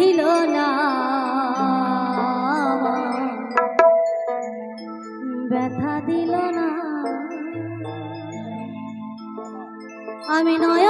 রহিল না ব্যথা দিল না। আমি নয়